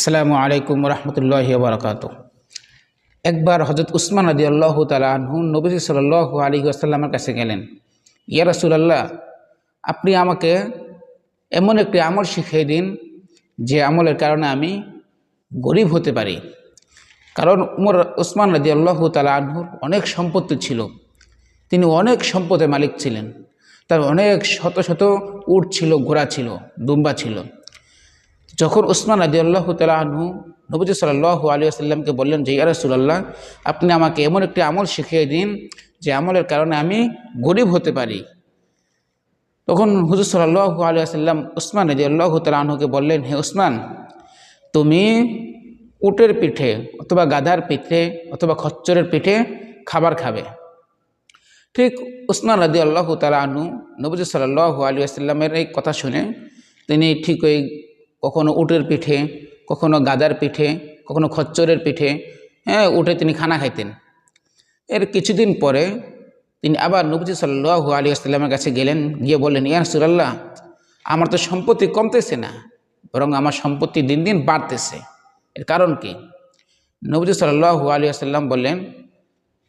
আসসালামু আলাইকুম রহমতুল্লাহ বারকাত একবার হজরত উসমান আদি আল্লাহ তালু নবী সাল আলী আসাল্লামের কাছে গেলেন, ইয়া রাসুলাল্লাহ, আপনি আমাকে এমন একটি আমল শিখিয়ে দিন যে আমলের কারণে আমি গরিব হতে পারি। কারণ উমর উসমান রাজি আল্লাহ তালা আনহুর অনেক সম্পত্তি ছিল, তিনি অনেক সম্পদের মালিক ছিলেন, তার অনেক শত শত উট ছিল, ঘোড়া ছিল, দুম্বা ছিল। যখন উসমান আদি আল্লাহ তালু নবজি সাল্লাহ আলী আসাল্লামকে বললেন যে ইয়ারসুল্লাহ আপনি আমাকে এমন একটি আমল শিখিয়ে দিন যে আমলের কারণে আমি গরিব হতে পারি। তখন হুজুর সাল্লাহ আলী আসাল্লাম উসমান আদি আল্লাহ তালুকে বললেন, হে উসমান, তুমি উটের পিঠে অথবা গাধার পিঠে অথবা খচ্চরের পিঠে খাবার খাবে। ঠিক উসমান রাদি আল্লাহ তালু নবজি সাল্লাহ আলী আসাল্লামের এই কথা শুনে তিনি ঠিক ওই কখনো উটের পিঠে, কখনো গাদার পিঠে, কখনো খচ্চরের পিঠে হ্যাঁ উঠে তিনি খানা খাইতেন। এর কিছুদিন পরে তিনি আবার নবজি সাল্লাহ আলী আসসালামের কাছে গেলেন, গিয়ে বললেন, ইয়া সুরাল্লাহ আমার তো সম্পত্তি কমতেছে না, বরং আমার সম্পত্তি দিন দিন বাড়তেছে। এর কারণ কি? নবজি সাল্লাহ আলী আসাল্লাম বললেন,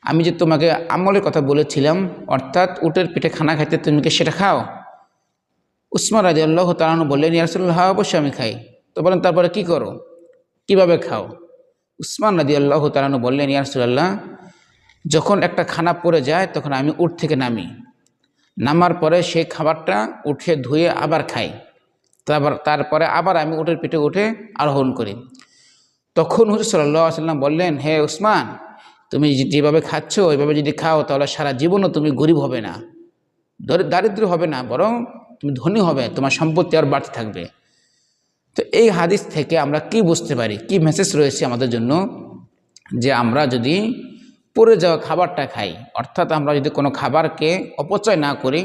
আমি যে তোমাকে আমলের কথা বলেছিলাম, অর্থাৎ উটের পিঠে খানা খাইতে তুমি কি সেটা খাও? উসমান রাজি আল্লাহ তালানু বললেন ইয়ারসুল্লাহ অবশ্যই আমি খাই। তো বলেন, তারপরে কি করো? কীভাবে খাও? উসমান রাজি আল্লাহ তালানু বললেন ইয়ারসুল্লাহ যখন একটা খানা পড়ে যায়, তখন আমি উঠ থেকে নামি। নামার পরে সেই খাবারটা উঠে ধুয়ে আবার খাই। তারপর, তারপরে আবার আমি উঠের পিঠে উঠে আরোহণ করি। তখন হুজুর সাল্লাহ সাল্লাম বললেন, হে উসমান, তুমি যেভাবে খাচ্ছ, ওইভাবে যদি খাও, তাহলে সারা জীবনও তুমি গরিব হবে না দারিদ্র হবে না, বরং তুমি ধনী হবে, তোমার সম্পত্তি আর বাড়তে থাকবে। তো এই হাদিস থেকে আমরা কি বুঝতে পারি, কি মেসেজ রয়েছে আমাদের জন্য? যে আমরা যদি পড়ে যাওয়া খাবারটা খাই, অর্থাৎ আমরা যদি কোনো খাবারকে অপচয় না করি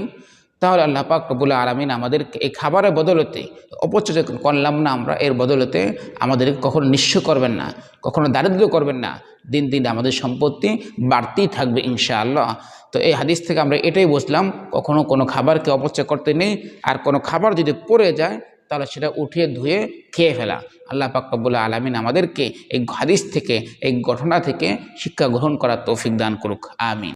তাহলে আল্লাহ পাক রবুল আলমিন আমাদেরকে এই খাবারের বদলতে অপচয় করলাম না আমরা, এর বদলতে আমাদেরকে কখনো নিঃস্ব করবেন না, কখনো দারিদ্র করবেন না, দিন দিন আমাদের সম্পত্তি বাড়তেই থাকবে ইনশাআল্লাহ। তো এই হাদিস থেকে আমরা এটাই বুঝলাম, কখনো কোনো খাবারকে অপচয় করতে নেই, আর কোনো খাবার যদি পড়ে যায়, তাহলে সেটা উঠিয়ে ধুয়ে খেয়ে ফেলা। আল্লাহ পাকবুল্লা আলমিন আমাদেরকে এই হাদিস থেকে, এই ঘটনা থেকে শিক্ষা গ্রহণ করার তৌফিক দান করুক, আমিন।